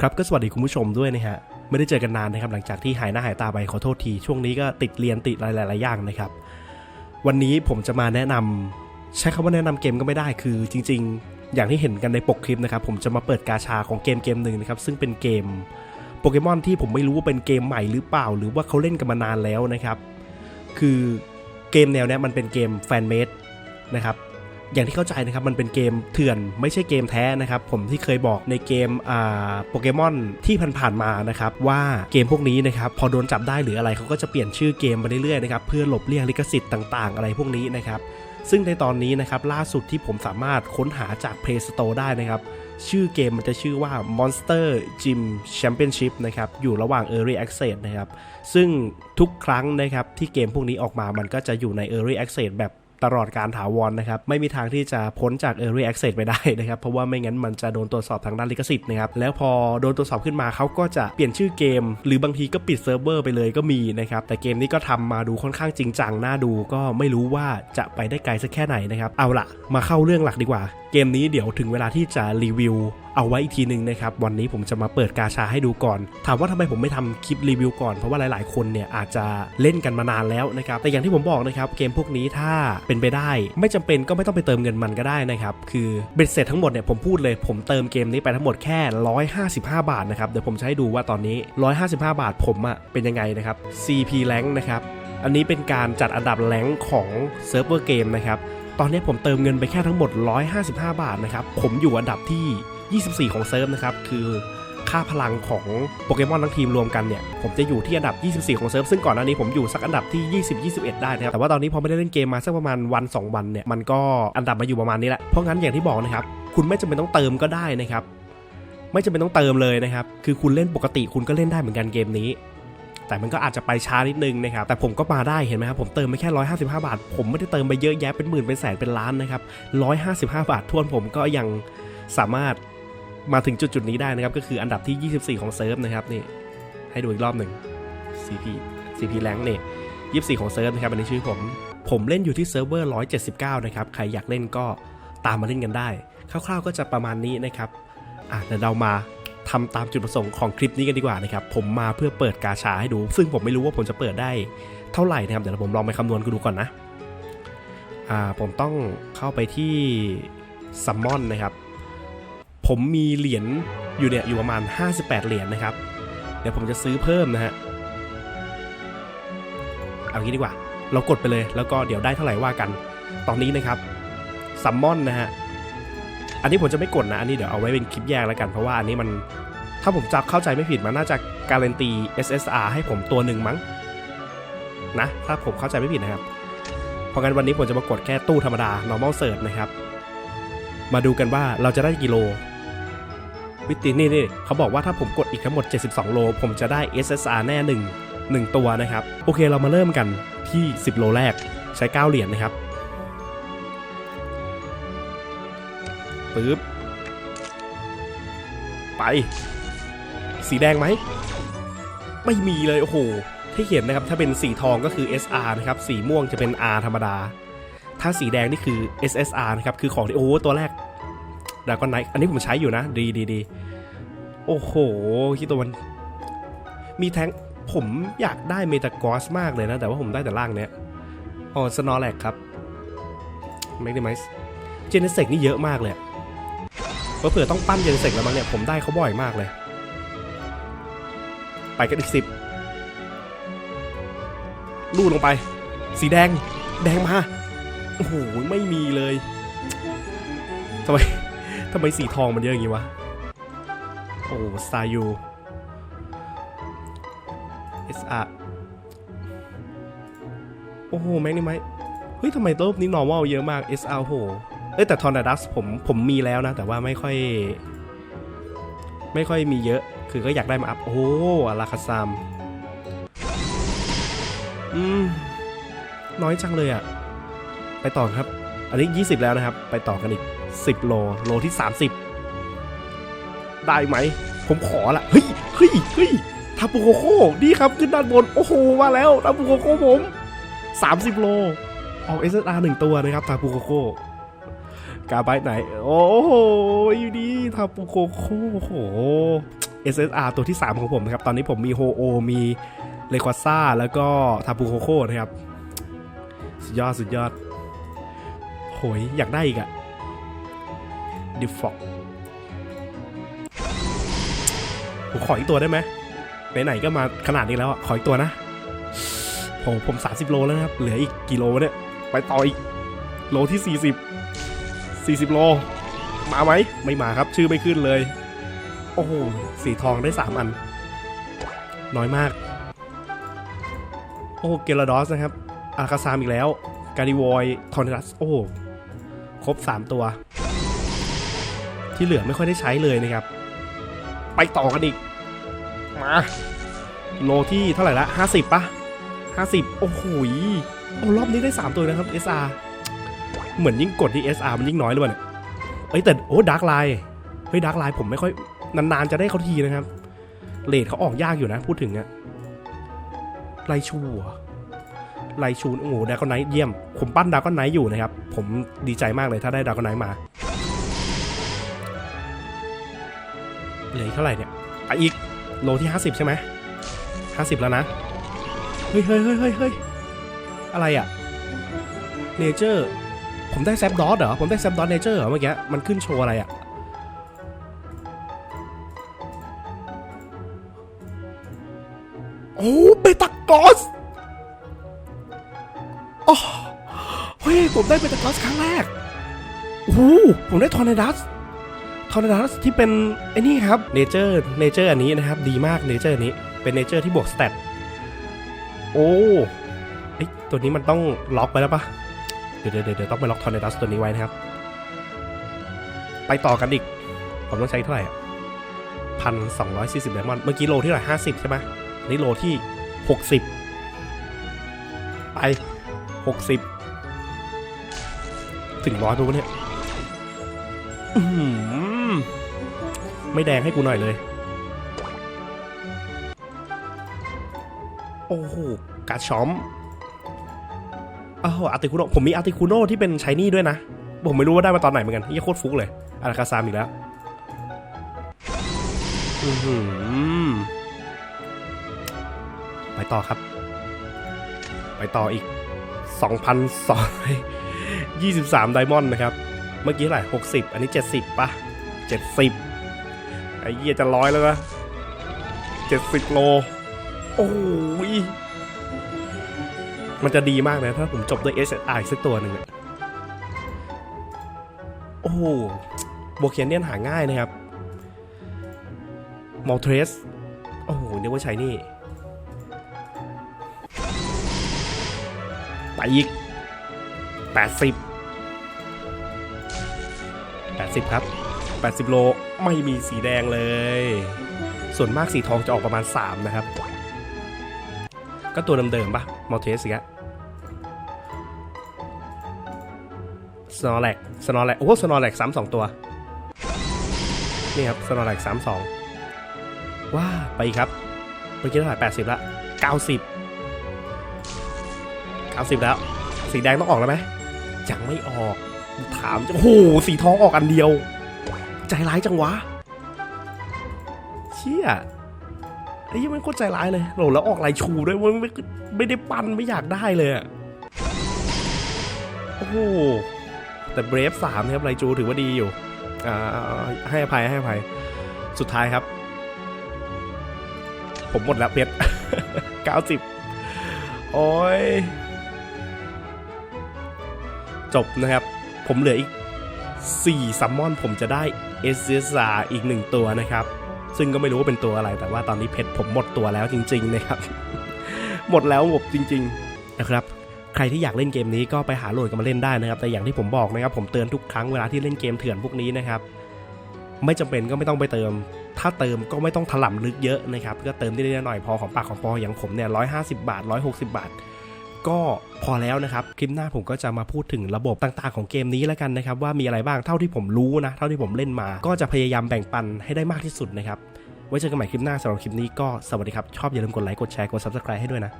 ครับก็สวัสดีคุณผู้ชมด้วยนะฮะไม่ได้เจอกันนานนะครับหลังจากที่หายหน้าหายตาไปขอโทษที ช่วงนี้ก็ติดเรียนติดหลายๆอย่างนะครับ วันนี้ผมจะมาแนะนำใช้คำว่าแนะนำเกมก็ไม่ได้คือจริง ๆ อย่างที่เห็นกันในปกคลิปนะครับผมจะมาเปิดกาชาของเกมเกมหนึ่งนะครับซึ่งเป็นเกมโปเกมอนที่ผมไม่รู้ว่าเป็นเกมใหม่หรือเปล่า หรือว่าเขาเล่นกันมานานแล้วนะครับ คือเกมแนวเนี้ยมันเป็นเกมแฟนเมดนะครับ อย่างที่เข้าใจนะครับมันเป็นเกมเถื่อนไม่ใช่เกมแท้นะครับผมที่เคยบอกในเกมอ่าโปเกมอนที่ผ่านๆมานะครับว่าเกมพวกนี้นะครับพอโดนจับได้หรืออะไรเขาก็จะเปลี่ยนชื่อเกมไปเรื่อยๆนะครับเพื่อหลบเลี่ยงลิขสิทธิ์ต่างๆ อะไรพวกนี้นะครับซึ่งในตอนนี้นะครับล่าสุดที่ผมสามารถค้นหาจาก Play Store ได้นะครับชื่อเกมมันจะชื่อว่า Monster Gym Championship นะครับ อยู่ระหว่าง Early Access นะครับ ซึ่งทุกครั้งนะครับที่เกมพวกนี้ออกมา มันก็จะอยู่ใน Early Access แบบ ตลอดการถาวรนะครับ ไม่มีทางที่จะพ้นจาก Early Access ไปได้นะครับ เพราะว่าไม่งั้นมันจะโดนตรวจสอบทางด้านลิขสิทธิ์นะครับ แล้วพอโดนตรวจสอบขึ้นมาเขาก็จะเปลี่ยนชื่อเกม หรือบางทีก็ปิดเซิร์ฟเวอร์ไปเลยก็มีนะครับ แต่เกมนี้ก็ทำมาดูค่อนข้างจริงจังน่าดูก็ไม่รู้ว่าจะไปได้ไกลสักแค่ไหนนะครับ เอาละมาเข้าเรื่องหลักดีกว่า เกมนี้เดี๋ยวถึงเวลาที่จะรีวิวเอาไว้อีกทีหนึ่งนะครับวันนี้ผมจะมาเปิดกาชาให้ดูก่อน ถามว่าทำไมผมไม่ทำคลิปรีวิวก่อนเพราะว่าหลาย ๆ คนเนี่ยอาจจะเล่นกันมานานแล้วนะครับแต่อย่างที่ผมบอกนะครับเกมพวกนี้ถ้าเป็นไปได้ ไม่จำเป็นก็ไม่ต้องไปเติมเงินมันก็ได้นะครับคือเบ็ดเสร็จทั้งหมดเนี่ยผมพูดเลยผมเติมเกมนี้ไปทั้งหมดแค่ 155 บาทนะครับเดี๋ยวผมจะให้ดูว่าตอนนี้ 155 บาทผมอะเป็นยังไงนะครับ CP Rank นะครับอันนี้เป็นการจัดอันดับแรงของเซิร์ฟเวอร์เกมนะครับ ตอนนี้ผมเติมเงินไปแค่ทั้งหมด 155 บาทนะครับ ผมอยู่อันดับที่ 24 ของเซิร์ฟนะครับ คือค่าพลังของโปเกมอนทั้งทีมรวมกันเนี่ย ผมจะอยู่ที่อันดับ 24 ของเซิร์ฟ ซึ่งก่อนหน้านี้ผมอยู่สักอันดับที่ 20 21 ได้นะครับ แต่ว่าตอนนี้พอไม่ได้เล่นเกมมาสักประมาณวัน 2 วันเนี่ย มันก็อันดับมาอยู่ประมาณนี้แหละ เพราะงั้นอย่างที่บอกนะครับ คุณไม่จำเป็นต้องเติมก็ได้นะครับ ไม่จำเป็นต้องเติมเลยนะครับ คือคุณเล่นปกติคุณก็เล่นได้เหมือนกันเกมนี้ แต่มันก็อาจจะไปช้านิดนึงนะครับแต่ผมก็มาได้เห็นไหมครับผมเติมไปแค่ 155 บาท ผมไม่ได้เติมไปเยอะแยะเป็นหมื่นเป็นแสนเป็นล้านนะครับ155 บาททวนผมก็ยังสามารถมาถึงจุดจุดนี้ได้นะครับก็คืออันดับที่ 24 ของเซิร์ฟนะครับนี่ให้ดูอีกรอบหนึ่ง CP CP แรงเนี่ย24 ของเซิร์ฟนะครับอันนี้ชื่อผม ผมเล่นอยู่ที่เซิร์ฟเวอร์ 179 นะครับใครอยากเล่นก็ตามมาเล่นกันได้ คร่าวๆก็จะประมาณนี้นะครับอะเดี๋ยวเรามา ทำตามจุดประสงค์ของคลิปนี้กันดีกว่านะครับ ผมมาเพื่อเปิดกาชาให้ดู ซึ่งผมไม่รู้ว่าผมจะเปิดได้เท่าไหร่นะครับ เดี๋ยวผมลองไปคำนวณดูก่อนนะ อ่า ผมต้องเข้าไปที่ซัมมอนนะครับ ผมมีเหรียญอยู่เนี่ยอยู่ประมาณ 58 เหรียญนะครับ เดี๋ยวผมจะซื้อเพิ่มนะฮะ เอางี้ดีกว่า เรากดไปเลย แล้วก็เดี๋ยวได้เท่าไหร่ว่ากัน ตอนนี้นะครับซัมมอนนะฮะอันนี้ผมจะไม่กดนะ อันนี้เดี๋ยวเอาไว้เป็นคลิปแยกแล้วกัน เพราะว่าอันนี้มัน ถ้าผมจับเข้าใจไม่ผิดมันน่าจะการันตี SSR ให้ผมตัวหนึ่งมั้งนะ ถ้าผมเข้าใจไม่ผิดนะครับ เพราะงั้นวันนี้ผมจะมากดแค่ตู้ธรรมดา normal search นะครับ มาดูกันว่าเราจะได้กิโล วิตินี่นี่เขาบอกว่าถ้าผมกดอีกทั้งหมด 72 โล ผมจะได้ SSR แน่1 1ตัวนะครับ โอเคเรามาเริ่มกันที่ 10 โลแรกใช้ 9 เหรียญนะครับปึ๊บไป สีแดงไหม ไม่มีเลย โอ้โหที่เขียนนะครับ ถ้าเป็นสีทองก็คือ SR นะครับ สีม่วงจะเป็น R ธรรมดา ถ้าสีแดงนี่คือ SSR นะครับ คือของที่โอ้ตัวแรกดาก้อนไนอันนี้ผมใช้อยู่นะ ดีดีดีโอ้โหคิดตัวมันมีแทงผมอยากได้เมตากอสมากเลยนะ แต่ว่าผมได้แต่ล่างเนี้ยอ๋อสนแลกครับแมกนิมัสเจเนเซกนี่เยอะมากเลยเผื่อต้องปั้นเจนเซกแล้วมั้งเนี่ย ผมได้เขาบ่อยมากเลย ไปกันอีกสิบลูดลงไป สีแดง แดงมาโอ้โหไม่มีเลยทำไมทำไมสีทองมันเยอะอย่างงี้วะ โอ้สไตล์ยู SR โอ้โห แม็กนี่ไหมเฮ้ยทำไมรูปนี้ normal เยอะมาก SR โหเอ้ยแต่ทอร์นาดัสผมผมมีแล้วนะ แต่ว่าไม่ค่อย ไม่ค่อยมีเยอะ คือก็อยากได้มาอัพ โอ้อาราคาซามอืม น้อยจังเลยอะไปต่อครับ อันนี้ 20 แล้วนะครับ ไปต่อกันอีก 10 โล โลที่ 30 ได้ไหม ผมขอละเฮ้ยเฮ้ยเฮ้ยทาปูโคโค่ดีครับ ขึ้นด้านบน โอ้โหมาแล้วทาปูโคโค่ผม 30 โลออก SSR หนึ่งตัวนะครับทาปูโคโค่กาไบไหน โอ้โหอยู่ดีทาปูโคโค่โอ้โห SSR ตัวที่ 3 ของผมนะครับ ตอนนี้ผมมีโฮโอมีเลควาซ่าแล้วก็ทาปูโคโค่นะครับ สุดยอด สุดยอด โหย อยากได้อีกอะดิฟอกผมขออีกตัวได้ไหมไหนๆก็มาขนาดนี้แล้วอะขออีกตัวนะโหผม 30 โลแล้วนะครับ เหลืออีกกี่โลเนี่ย ไปต่ออีก โลที่ 40 40 โล มาไหม ไม่มาครับ ชื่อไม่ขึ้นเลย โอ้โห สีทองได้ 3 อัน น้อยมาก โอ้โห เกลาดอสนะครับ อาคาซามอีกแล้ว การิวอยทอร์นดัส โอ้โห ครบ 3 ตัว ที่เหลือไม่ค่อยได้ใช้เลยนะครับ ไปต่อกันอีก มา โลที่เท่าไหร่ละ 50ปะ50 โอ้โหยโอ้รอบนี้ได้ 3 ตัวนะครับ SR เหมือนยิ่งกดที่ SR มันยิ่งน้อยหรือเปล่าเนี่ยเอ้ยแต่โอ้ดาร์กไลน์เฮ้ยดาร์กไลน์ผมไม่ค่อย นานๆจะได้เขาทีนะครับเลทเขาออกยากอยู่นะ พูดถึงอะไลชูไลชูโอ้โหดากอนไนท์เยี่ยม ผมปั้นดากอนไนท์อยู่นะครับ ผมดีใจมากเลยถ้าได้ดากอนไนท์มาเหลือเท่าไหร่เนี่ยอะอีกโลที่ 50 ใช่ไหม50แล้วนะ เฮ้ยเฮ้ยเฮ้ยเฮ้ยเฮ้ยอะไรอะเนเจอร์ผมได้แซปดอสเหรอ ผมได้แซปดอสเนเจอร์เหรอเมื่อกี้ มันขึ้นโชว์อะไรอะ โอ้เบตากอสโอ้เฮ้ย ผมได้เบตากอสครั้งแรกโอ้โหผมได้ทอร์เนดัสทอร์เนดัสที่เป็นไอ้นี่ครับเนเจอร์เนเจอร์อันนี้นะครับ ดีมากเนเจอร์นี้เป็นเนเจอร์ที่บวกสเตตโอ้ไอตัวนี้มันต้องล็อกไปแล้วปะเดี๋ยวเดี๋ยวเดี๋ยวต้องไปล็อกทอร์เนดัสตัวนี้ไว้นะครับ ไปต่อกันอีก ผมต้องใช้เท่าไหร่พันสองร้อยสี่สิบไดมอนด์เมื่อกี้โลที่เท่าไหร่ห้าสิบใช่ไหม นี่โลที่หกสิบไปหกสิบถึงร้อยไปวะเนี่ยไม่แดงให้กูหน่อยเลย โอ้โหกาชอมอ้าวอาร์ติคุโนผมมีอาร์ติคุโนที่เป็นชายนี่ด้วยนะ ผมไม่รู้ว่าได้มาตอนไหนเหมือนกันยี่โคตรฟุกเลยอาราคาซามอีกแล้ว อือหือ ไปต่อครับ ไปต่ออีก 2,223 ไดมอนด์นะครับ เมื่อกี้เท่าไหร่หกสิบอันนี้เจ็ดสิบปะเจ็ดสิบไอ้เหี้ยจะร้อยแล้วนะเจ็ดสิบโล โอ้ยมันจะดีมากนะ ถ้าผมจบด้วย SSR อีกสักตัวหนึ่งอะโอ้โหโบเคียนเนี่ยหาง่ายนะครับมอลเทรส โอ้โหนึกว่าใช้นี่ ไปอีกแปดสิบ80 ครับ 80 โลไม่มีสีแดงเลย ส่วนมากสีทองจะออกประมาณ 3 นะครับ ก็ตัวเดิมๆปะมอเทสอีกแล้วสโนแลกสโนแลกโอ้สโนแลกซ้ำสองตัว นี่ครับสโนแลกซ้ำสองว้าไปอีกครับเมื่อกี้เท่าไหร่80ละ90 90 แล้ว สีแดงต้องออกแล้วไหมยังไม่ออกถามโอ้โหสีทองออกอันเดียว ใจร้ายจังวะ เชี่ยไอ้ยี่มันโคตรใจร้ายเลยโหแล้วออกลายชูด้วยมันไม่ไม่ได้ปั้นไม่อยากได้เลยโอ้โหแต่เบรฟสามนะครับลายจูถือว่าดีอยู่อ่าให้อภัยให้อภัยสุดท้ายครับ ผมหมดแล้วเพชรเก้าสิบโอ้ย จบนะครับ ผมเหลืออีก 4 ซัมมอนผมจะได้ s อ s r อีก 1 ตัวนะครับ ซึ่งก็ไม่รู้ว่าเป็นตัวอะไรแต่ว่าตอนนี้เพชรผมหมดตัวแล้วจริง ๆ นะครับ หมดแล้วหมดจริง ๆ นะครับใครที่อยากเล่นเกมนี้ก็ไปหาโหลดกันมาเล่นได้นะครับ แต่อย่างที่ผมบอกนะครับ ผมเตือนทุกครั้งเวลาที่เล่นเกมเถื่อนพวกนี้นะครับ ไม่จำเป็นก็ไม่ต้องไปเติม ถ้าเติมก็ไม่ต้องถล่ำลึกเยอะนะครับ ก็เติมได้หน่อยพอของปากของพออย่างผมเนี่ยร้อยห้าสิบาทร้อยหกสิบาท ก็พอแล้วนะครับ คลิปหน้าผมก็จะมาพูดถึงระบบต่างๆของเกมนี้แล้วกันนะครับ ว่ามีอะไรบ้างเท่าที่ผมรู้นะ เท่าที่ผมเล่นมา ก็จะพยายามแบ่งปันให้ได้มากที่สุดนะครับ ไว้เจอกันใหม่คลิปหน้าสำหรับคลิปนี้ก็สวัสดีครับ ชอบอย่าลืมกดไลค์กดแชร์กด subscribe ให้ด้วยนะ